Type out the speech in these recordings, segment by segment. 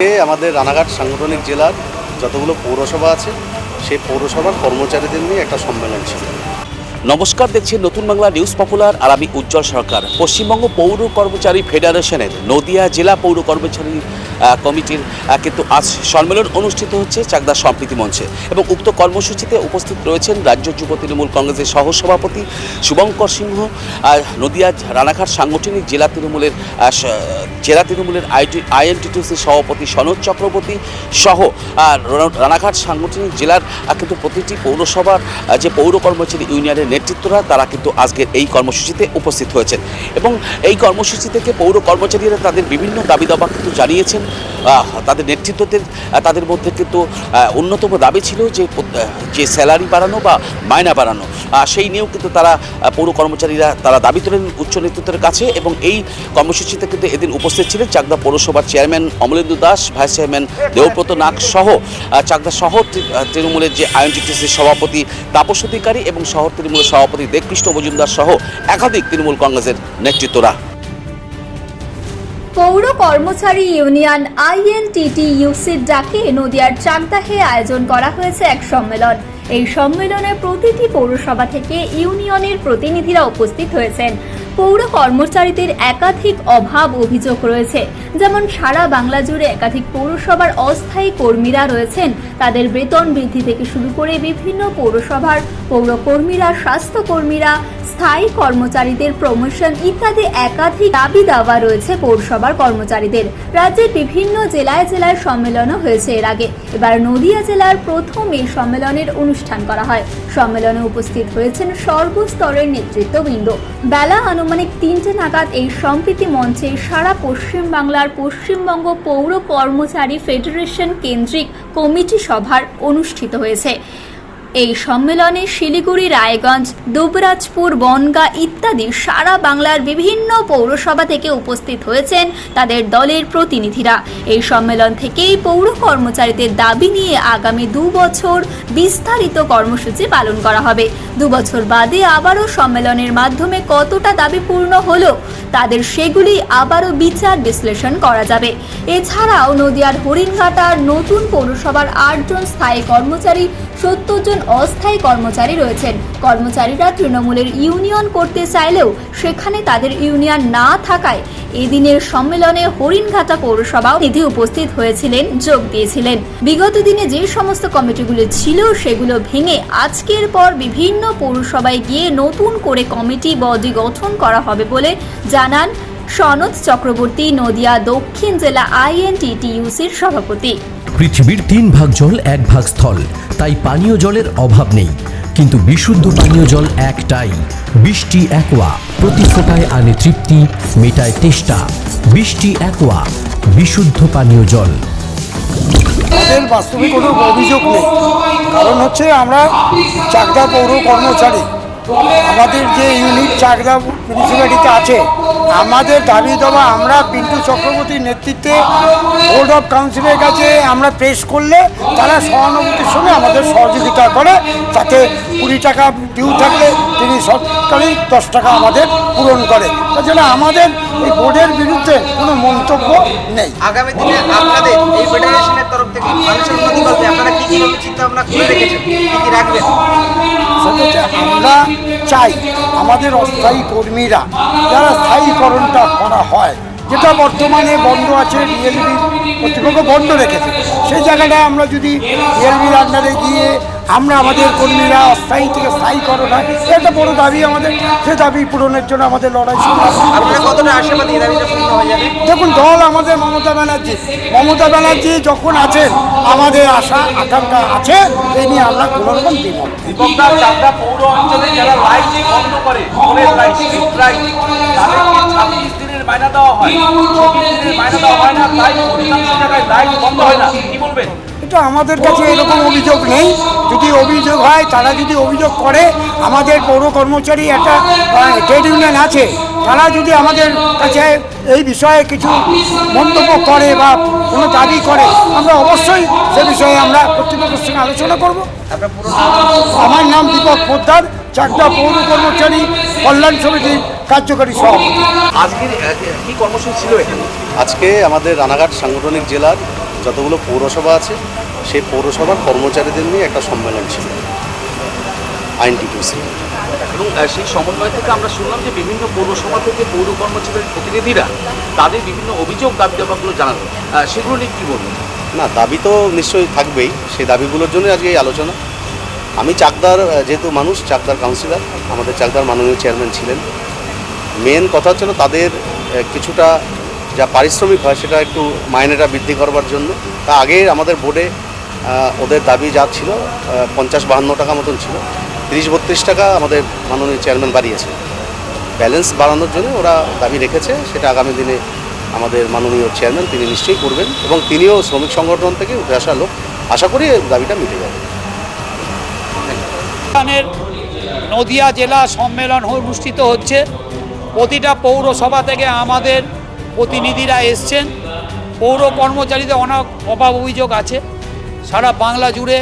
আমাদের রানাঘাট সাংগঠনিক জেলার যতগুলো পৌরসভা আছে সেই পৌরসভার কর্মচারীদের নিয়ে একটা সম্মেলন ছিল। নমস্কার দেখছেন নতুন বাংলা নিউজ পপুলার আর আমি উজ্জ্বল সরকার। পশ্চিমবঙ্গ পৌর কর্মচারী ফেডারেশনের নদিয়া জেলা পৌর কর্মচারী কমিটির কিন্তু আজ সম্মেলন অনুষ্ঠিত হচ্ছে চাকদা সম্প্রীতি মঞ্চে এবং উক্ত কর্মসূচিতে উপস্থিত রয়েছেন রাজ্য যুব তৃণমূল কংগ্রেসের সহসভাপতি শুভঙ্কর সিংহ নদিয়া রানাঘাট সাংগঠনিক জেলা তৃণমূলের জেলা তৃণমূলের আইটি আইএনটিটিউসির সভাপতি সনদ চক্রবর্তী সহ রানাঘাট সাংগঠনিক জেলার কিন্তু প্রতিটি পৌরসভার যে পৌর কর্মচারী ইউনিয়নের নেতৃত্বরা তারা কিন্তু আজকের এই কর্মসূচিতে উপস্থিত হয়েছেন। এবং এই কর্মসূচি থেকে পৌর কর্মচারীরা তাদের বিভিন্ন দাবি দাবা কিন্তু জানিয়েছেন। তাদের নেতৃত্বদের তাদের মধ্যে কিন্তু অন্যতম দাবি ছিল যে যে স্যালারি বাড়ানো বা মায়না বাড়ানো। সেই নিয়েও কিন্তু তারা পৌর কর্মচারীরা তারা দাবি তোলেন উচ্চ নেতৃত্বের কাছে এবং এই কর্মসূচিতে কিন্তু এদিন উপস্থিত ছিলেন চাকদা পৌরসভার chairman Amalendu Das, vice chairman Debabrata Nag সহ চাকদা শহর তৃণমূলের যে আইএনটিটিসির সভাপতি তাপস অধিকারী এবং শহর তৃণমূলের সভাপতি দেবকৃষ্ণ মজুমদার সহ একাধিক তৃণমূল কংগ্রেসের নেতৃত্বরা। পৌর কর্মচারী ইউনিয়ন আইএনটিটিইউসির ডাকে নদিয়ার চাকদাহে আয়োজন করা হয়েছে এক সম্মেলন। এই সম্মেলনে প্রতিটি পৌরসভা থেকে ইউনিয়নের প্রতিনিধিরা উপস্থিত হয়েছেন। পৌর কর্মচারীদের একাধিক অভাব অভিযোগ রয়েছে। যেমন সারা বাংলা জুড়ে একাধিক পৌরসভার অস্থায়ী কর্মীরা রয়েছেন। তাদের বেতন বৃদ্ধি থেকে শুরু করে বিভিন্ন পৌরসভার পৌর পৌরকর্মীরা, স্বাস্থ্যকর্মীরা, স্থায়ী কর্মচারীদের প্রমোশন ইত্যাদি একাধিক দাবি দাওয়া রয়েছে পৌরসভার কর্মচারীদের। রাজ্যের বিভিন্ন জেলায় জেলায় সম্মেলনও হয়েছে এর আগে। এবার নদিয়া জেলার প্রথম এই সম্মেলনের অনুষ্ঠান করা হয়। সম্মেলনে উপস্থিত হয়েছেন সর্বস্তরের নেতৃত্ববৃন্দ। বেলা আনুমানিক তিনটে নাগাদ এই সম্প্রীতি মঞ্চে সারা পশ্চিম বাংলার পশ্চিমবঙ্গ পৌর কর্মচারী ফেডারেশন কেন্দ্রিক কমিটি সভার অনুষ্ঠিত হয়েছে। এই সম্মেলনে শিলিগুড়ি, রায়গঞ্জ, দুবরাজপুর, বনগা ইত্যাদি সারা বাংলার বিভিন্ন পৌরসভা থেকে উপস্থিত হয়েছেন তাদের দলের প্রতিনিধিরা। এই সম্মেলন থেকেই পৌর কর্মচারীদের দাবি নিয়ে আগামী দু বছর বিস্তারিত কর্মসূচি পালন করা হবে। দু বছর বাদে আবারও সম্মেলনের মাধ্যমে কতটা দাবি পূর্ণ হলো, তাদের সেগুলি আবারও বিচার বিশ্লেষণ করা যাবে। এছাড়াও নদিয়ার হরিণঘাটার নতুন পৌরসভার আটজন স্থায়ী কর্মচারী সত্তর জন অস্থায়ী কর্মচারী রয়েছেন। কর্মচারীরা তৃণমূলের ইউনিয়ন করতে চাইলেও সেখানে তাদের ইউনিয়ন না থাকায় এদিনের সম্মেলনে হরিণঘাটা পৌরসভাও নিধি উপস্থিত হয়েছিলেন, যোগ দিয়েছিলেন। বিগত দিনে যে সমস্ত কমিটিগুলো ছিল সেগুলো ভেঙে আজকের পর বিভিন্ন পৌরসভায় গিয়ে নতুন করে কমিটি বডি গঠন করা হবে বলে জানান সনদ চক্রবর্তী, নদিয়া দক্ষিণ জেলা আইএনটিটিইউসির সভাপতি। পৃথিবীর তিন ভাগ জল, এক ভাগ স্থল। তাই পানীয় জলের অভাব নেই। কিন্তু বিশুদ্ধ পানীয় জল একটাই। বৃষ্টি একোয়া। প্রতি ফোটায় আনে তৃপ্তি, মেটায় তেষ্টা। বৃষ্টি একোয়া। বিশুদ্ধ পানীয় জল। আমাদের বাস্তবে কোনো অভিযোগ নেই। কারণ হচ্ছে আমরা চাকদা পৌর কর্মচারী। আমাদের যে ইউনিট চাকদা মিউনিসিপ্যালিটিতে আছে, আমাদের দাবি দেওয়া আমরা পিন্টু চক্রবর্তীর নেতৃত্বে বোর্ড অফ কাউন্সিলের কাছে আমরা পেশ করলে তারা সহানুভূতির সঙ্গে আমাদের সহযোগিতা করে যাতে কুড়ি টাকা ডিউ থাকলে তিনি সরকারি দশ টাকা আমাদের পূরণ করে। তার জন্য আমাদের এই বোর্ডের বিরুদ্ধে কোনো মন্তব্য নেই। আগামী দিনে আপনাদের এই ফেডারেশনের তরফ থেকে মানুষের উন্নতি করতে আপনারা কি কি চিন্তা ভাবনা করে রেখেছেন? কি রাখবেন? আমরা চাই আমাদের অস্থায়ী কর্মীরা যারা স্থায়ীকরণটা করা হয় যেটা বর্তমানে বন্ধ আছে ডিএলবি কর্তৃপক্ষ বন্ধ রেখেছে। সেই জায়গাটা আমরা যদি ডিএলবির আন্ডারে গিয়ে আমরা আমাদের কর্মীরা অস্থায়ী থেকে স্থায়ীকরণ হয় এটা বড় দাবি আমাদের। সে দাবি পূরণের জন্য আমাদের লড়াই হয়ে যাবে? দেখুন দল আমাদের মমতা ব্যানার্জি। মমতা ব্যানার্জি যখন আছেন আমাদের আশা আকাঙ্ক্ষা আছে এই নিয়ে আমরা কোনো রকম পৌর অঞ্চলে যারা লাইট বন্ধ করে দেওয়া হয়। দেওয়া হয় না? তাই অধিকাংশ জায়গায় লাইট বন্ধ হয় না। কি বলবেন? এটা আমাদের কাছে এরকম অভিযোগ নেই। যদি অভিযোগ হয় তারা যদি অভিযোগ করে আমাদের পৌর কর্মচারী একটা ট্রেড ইউনিয়ন আছে তারা যদি আমাদের কাছে এই বিষয়ে কিছু মন্তব্য করে বা কোনো দাবি করে আমরা অবশ্যই সে বিষয়ে আমরা কর্তৃপক্ষের সঙ্গে আলোচনা করব। আমার নাম দীপক পোদ্দার চাকদা পৌর কর্মচারী কল্যাণ সমিতির কার্যকারী সভাপতি আজকের কি কর্মসূচি ছিল এখানে? আজকে আমাদের রানাঘাট সাংগঠনিক জেলার যতগুলো পৌরসভা আছে সেই পৌরসভার কর্মচারীদের নিয়ে একটা সম্মেলন ছিল। আইনটিটিউসি এবং সেই সমন্বয় থেকে আমরা শুনলাম যে বিভিন্ন পৌরসভা থেকে পৌর কর্মচারীর প্রতিনিধিরা তাদের বিভিন্ন অভিযোগ দাবি দাবাগুলো জানালো সেগুলো নিয়ে কী বলবেন? না দাবি তো নিশ্চয়ই থাকবেই। সেই দাবিগুলোর জন্য আজকে এই আলোচনা। আমি চাকদার যেহেতু মানুষ চাকদার কাউন্সিলর আমাদের চাকদার মাননীয় চেয়ারম্যান ছিলেন। মেন কথা হচ্ছিল তাদের কিছুটা যা পারিশ্রমিক হয় সেটা একটু মাইনেটা বৃদ্ধি করবার জন্য। তা আগে আমাদের বোর্ডে ওদের দাবি যা ছিল পঞ্চাশ বাহান্ন টাকা মতন ছিল। তিরিশ বত্রিশ টাকা আমাদের মাননীয় চেয়ারম্যান বাড়িয়েছে। ব্যালেন্স বাড়ানোর জন্য ওরা দাবি রেখেছে, সেটা আগামী দিনে আমাদের মাননীয় চেয়ারম্যান তিনি নিশ্চয়ই করবেন এবং তিনিও শ্রমিক সংগঠন থেকে উঠে আসা লোক। আশা করি দাবিটা মিটে যাবে। নদিয়া জেলা সম্মেলন অনুষ্ঠিত হচ্ছে। প্রতিটা পৌরসভা থেকে আমাদের প্রতিনিধিরা এসছেন। পৌর কর্মচারীদের অনেক অভাব অভিযোগ আছে। সারা বাংলা জুড়ে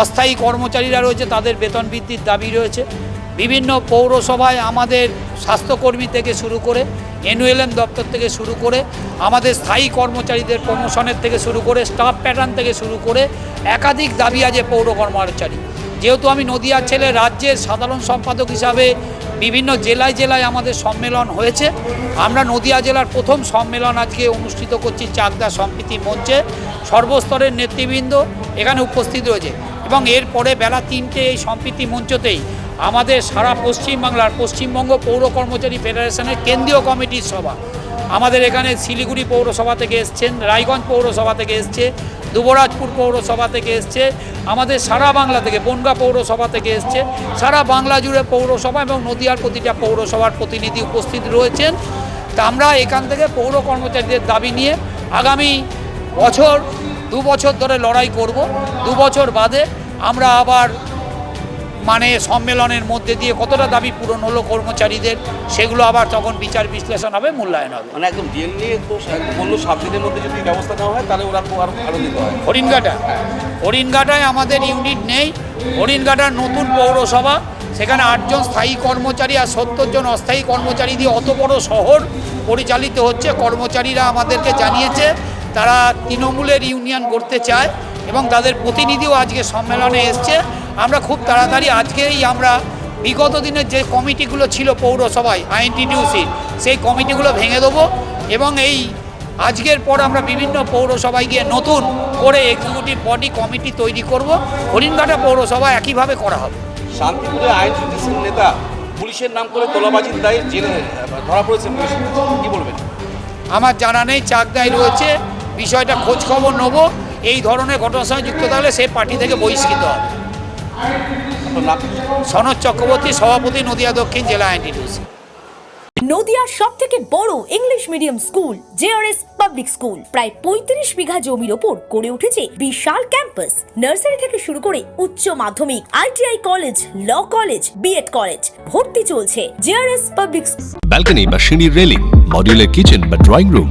অস্থায়ী কর্মচারীরা রয়েছে, তাদের বেতন বৃদ্ধির দাবি রয়েছে। বিভিন্ন পৌরসভায় আমাদের স্বাস্থ্যকর্মী থেকে শুরু করে এনউএলএম দপ্তর থেকে শুরু করে, আমাদের স্থায়ী কর্মচারীদের প্রমোশনের থেকে শুরু করে, স্টাফ প্যাটার্ন থেকে শুরু করে, একাধিক দাবি আছে পৌর কর্মচারী। যেহেতু আমি নদিয়ার ছেলে, রাজ্যের সাধারণ সম্পাদক হিসাবে বিভিন্ন জেলায় জেলায় আমাদের সম্মেলন হয়েছে। আমরা নদিয়া জেলার প্রথম সম্মেলন আজকে অনুষ্ঠিত করছি চাকদা সম্প্রীতি মঞ্চে। সর্বস্তরের নেতৃবৃন্দ এখানে উপস্থিত রয়েছে এবং এরপরে বেলা তিনটে এই সম্প্রীতি মঞ্চতেই আমাদের সারা পশ্চিমবাংলার পশ্চিমবঙ্গ পৌর কর্মচারী ফেডারেশনের কেন্দ্রীয় কমিটির সভা। আমাদের এখানে শিলিগুড়ি পৌরসভা থেকে এসছেন, রায়গঞ্জ পৌরসভা থেকে এসছে দুবরাজপুর পৌরসভা থেকে এসছে, আমাদের সারা বাংলা থেকে, বনগা পৌরসভা থেকে এসছে, সারা বাংলা জুড়ে পৌরসভা এবং নদীয়ার প্রতিটা পৌরসভার প্রতিনিধি উপস্থিত রয়েছেন। তা আমরা এখান থেকে পৌর কর্মচারীদের দাবি নিয়ে আগামী বছর, দু বছর ধরে লড়াই করব, দু বছর বাদে আমরা আবার মানে সম্মেলনের মধ্যে দিয়ে কতটা দাবি পূরণ হলো কর্মচারীদের সেগুলো আবার তখন বিচার বিশ্লেষণ হবে মূল্যায়ন হবে। মানে একদম বলল সাত দিনের মধ্যে যদি ব্যবস্থা নেওয়া হয় তাহলে ওরা আরও আনন্দিত হয়। হরিণঘাটা। হরিণঘাটায় আমাদের ইউনিট নেই। হরিণঘাটার নতুন পৌরসভা সেখানে আটজন স্থায়ী কর্মচারী আর সত্তর জন অস্থায়ী কর্মচারী দিয়ে অত বড় শহর পরিচালিত হচ্ছে। কর্মচারীরা আমাদেরকে জানিয়েছে তারা তৃণমূলের ইউনিয়ন করতে চায় এবং তাদের প্রতিনিধিও আজকে সম্মেলনে এসছে। আমরা খুব তাড়াতাড়ি আজকেই আমরা বিগত দিনের যে কমিটিগুলো ছিল পৌরসভায় আইএনটিটিউসির সেই কমিটিগুলো ভেঙে দেবো এবং এই আজকের পর আমরা বিভিন্ন পৌরসভায় গিয়ে নতুন করে এক্সিকিউটিভ বডি কমিটি তৈরি করব। হরিণঘাটা পৌরসভা একইভাবে করা হবে। শান্তিপুরের আইনজীবী নেতা পুলিশের নাম করে তোলাবাজির দায়ে জেলে ধরা পড়েছে পুলিশ কি বলবেন? আমার জানা নেই চাক চাকদায় রয়েছে বিষয়টা খোঁজ খবর নেব। এই ধরনের ঘটনার সঙ্গে যুক্ত থাকলে সে পার্টি থেকে বহিষ্কৃত হবে। সনদ চক্রবর্তী সভাপতি নদিয়া দক্ষিণ জেলা আইনটিটিউসি নদিয়ার সব থেকে বড় English medium school JRS public school. প্রায় পঁয়ত্রিশ বিঘা জমির ওপর গড়ে উঠেছে বিশাল ক্যাম্পাস। নার্সারি থেকে শুরু করে উচ্চ মাধ্যমিক ITI college law college BEd college ভর্তি চলছে জেআরএস পাবলিক ব্যালকনি বা সিঁড়ির রেলিং মডিউলার কিচেন বা ড্রয়িং রুম